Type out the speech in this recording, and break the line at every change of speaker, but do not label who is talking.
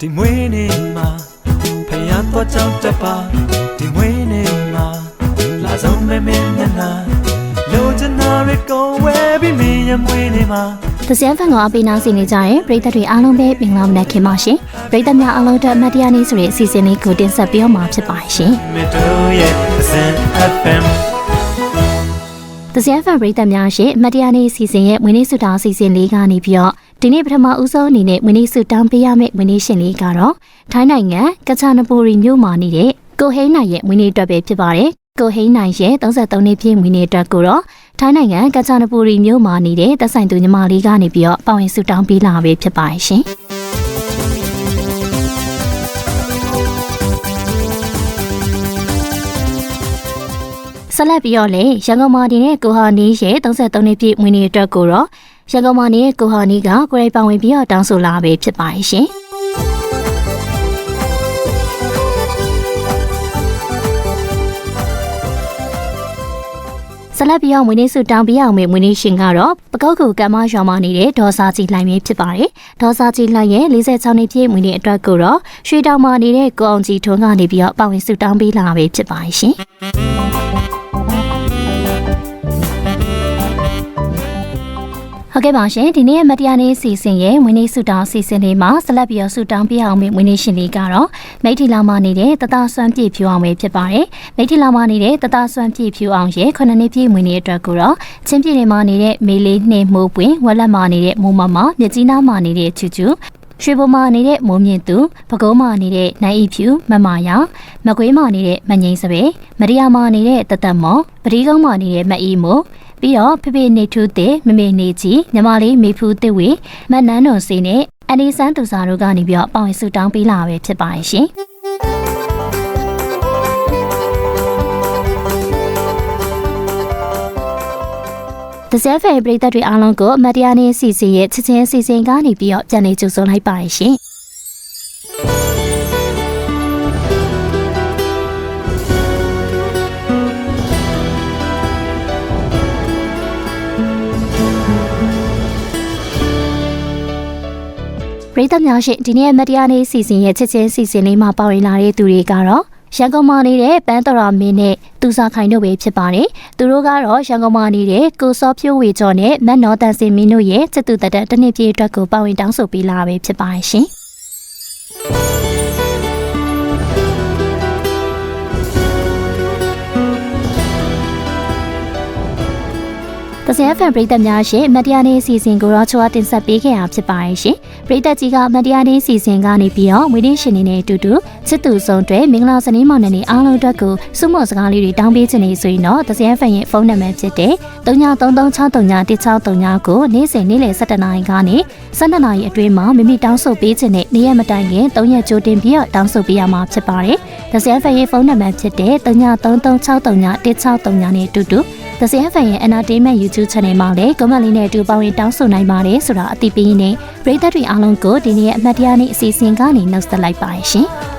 ဒီမွေးနေ့မှာဖယားတော့ကြောက်တပါဒီမွေးနေ့မှာလာဆောင်မဲမဲနဲ့နာလိုချင်တာတွေကောဝဲပြီးမင်းရဲ့မွေးနေ့မှာ။
တစံဖန်ကအပိနာစီနေကြတဲ့ပရိသတ်တွေအားလုံးပဲမင်္ဂလာမနက်ခင်းပါရှင်။ပရိသတ်များအားလုံးအတွက်မတ်တရားနေ့ဆိုတဲ့အစီအစဉ်လေးကိုတင်ဆက်ပေးအောင်မှာဖြစ်ပါရှင်။
တစံ
ဖန်ပရိသတ်များရှင်မတ်တရားနေ့အစီအစဉ်ရဲ့မွေးနေ့ဆုတောင်းအစီအစဉ်လေးကနေပြီးတော့ ဒီနေ့ပထမဦးဆုံးအနေနဲ့ဝင်းနေစုတောင်းပေးရမယ့်ဝင်းနေရှင်လေးကတော့ထိုင်းနိုင်ငံကချာနပူရီမြို့မှာနေတဲ့ကိုဟိန်းနိုင်ရဲ့ဝင်းနေအတွက်ပဲဖြစ်ပါတယ်ကိုဟိန်းနိုင်ရဲ့33နှစ်ပြည့်ဝင်းနေအတွက်ကိုတော့ထိုင်းနိုင်ငံကချာနပူရီမြို့မှာနေတဲ့သက်ဆိုင်သူညီမလေးကနေပြီးတော့ပါဝင်စုတောင်းပေးလာပဲဖြစ်ပါတယ်ရှင်ဆက်လက်ပြီးတော့လေရန်ကုန်မှာနေတဲ့ကိုဟာနီးရဲ့33နှစ်ပြည့်ဝင်နေအတွက်ကိုတော့ ရန်ကုန်မှာနေတဲ့ကိုဟာနီးကကိုယ်တိုင်ပါဝင်ပြီးတော့တောင်းဆိုလာပဲဖြစ်ပါရဲ့ရှင်ဆက်လက်ပြီးတော့မွေးနေ့စုတောင်းပြအောင်မေမွေးနေ့ရှင်ကတော့ပကောက်ကူကမ္မရွာမှာနေတဲ့ဒေါ်စာကြီးလှိုင်ပဲဖြစ်ပါတယ်။ဒေါ်စာကြီးလှိုင်ရဲ့46နှစ်ပြည့်မွေးနေ့အတွက်ကိုတော့ရွှေတောင်မှာနေတဲ့ကိုအောင်ကြီးထွန်းကနေပြီးတော့ပါဝင်စုတောင်းပေးလာပဲဖြစ်ပါရဲ့ရှင်။ ဟုတ်ကဲ့ပါရှင်ဒီနေ့ရဲ့မတရားနေ့စီစဉ်ရဲ့ဝင်းနေစုတောင်းစီစဉ်လေးမှာဆက်လက်ပြီးတော့စုတောင်းပြအောင်မေဝင်းနေရှင်လေးကတော့မိထီလာမှာနေတဲ့တတဆွမ်းပြည့်ဖြူအောင်ပဲဖြစ်ပါတယ်မိထီလာမှာနေတဲ့တတဆွမ်းပြည့်ဖြူအောင်ရဲ့ခုနှစ်နှစ်ပြည့်ဝင်းနေအတွက်ကိုတော့ချင်းပြည့်နေမှာနေတဲ့မေလေးနှင်းမိုးပွင့်ဝက်လက်မှာနေတဲ့မိုးမမမြကြီးနားမှာနေတဲ့ချူချူရွှေဘုံမာနေတဲ့မိုးမြင့်သူပကုံးမာနေတဲ့နိုင်ဤဖြူမမယာမကွေးမာနေတဲ့မငိမ့်စပယ်မရိယာမာနေတဲ့တသက်မော်ပတိကုန်းမာနေတဲ့မအီမို ပြီးတော့ဖေဖေနေထူးတဲ့မမေနေကြီးညီမလေးမေဖူးတစ်ဝေမတ်နန်းတော်စီနဲ့အန်ဒီဆန်းသူစာတို့ကနေပြီးတော့ပါဝင်ဆူတောင်းပေးလာပဲဖြစ်ပါရဲ့ရှင်တစဲဖယ်ပရိသတ်တွေအားလုံးကိုအမတ်တရားနေ့စီစဉ်ရဲ့ချစ်ချင်းစီစဉ်ကနေပြီးတော့ပြန်လည်ကြိုဆိုလိုက်ပါရရှင် ရိသတ်များရှင်ဒီနေ့အမတ်တရားနေ့စီစဉ်ရဲ့ချစ်ချင်းစီစဉ်လေးမှာပါဝင်လာတဲ့သူတွေကတော့ရန်ကုန်မှာနေတဲ့ပန်းတော်ရာမင်းနဲ့သူစာခိုင်တို့ပဲဖြစ်ပါတယ်။သူတို့ကတော့ရန်ကုန်မှာနေတဲ့ကိုစောဖြိုးဝေကျော်နဲ့မတ်နော်တန်စင်မင်းတို့ရဲ့ချစ်သူတတတစ်နှစ်ပြည့်အတွက်ကိုပါဝင်တောင်းဆိုပေးလာပဲဖြစ်ပါတယ်ရှင်။ တစရဖန်ပရိသတ်များရှင်မတရားနေ့အစီအစဉ်ကိုတော့ချောတင်ဆက်ပေးခဲ့တာဖြစ်ပါရဲ့ရှင်ပရိသတ်ကြီးကမတရားနေ့အစီအစဉ်ကနေပြီးတော့ဝိနည်းရှင်နေနဲ့အတူတူချစ်သူဆုံးတွေမင်္ဂလာစနေမောင်နဲ့အားလုံးအတွက်ကိုစုမော့စကားလေးတွေတောင်းပေးချင်နေဆိုရင်တော့တစရဖန်ရဲ့ဖုန်းနံပါတ်ဖြစ်တဲ့39336339ကိုနေ့စဉ်နေ့လယ်7:00နာရီကနေ12:00နာရီအတွင်းမှာမိမိတောင်းဆိုပေးချင်တဲ့နေ့ရက်မတိုင်ခင်3ရက်ကြိုတင်ပြီးတော့တောင်းဆိုပေးရမှာဖြစ်ပါတယ်တစရဖန်ရဲ့ဖုန်းနံပါတ်ဖြစ်တဲ့39336339နဲ့အတူတူ The CFN ရဲ့ Entertainment YouTube Channel မှာလည်း comment လေးနဲ့အတူပါဝင်တောင်းဆိုနိုင်ပါတယ်ဆိုတာအသိပေးရင်းနဲ့ပရိသတ်တွေအားလုံးကိုဒီနေ့ရဲ့အမှတ်တရနေ့အစီအစဉ်ကနေနှုတ်ဆက်လိုက်ပါရရှင်။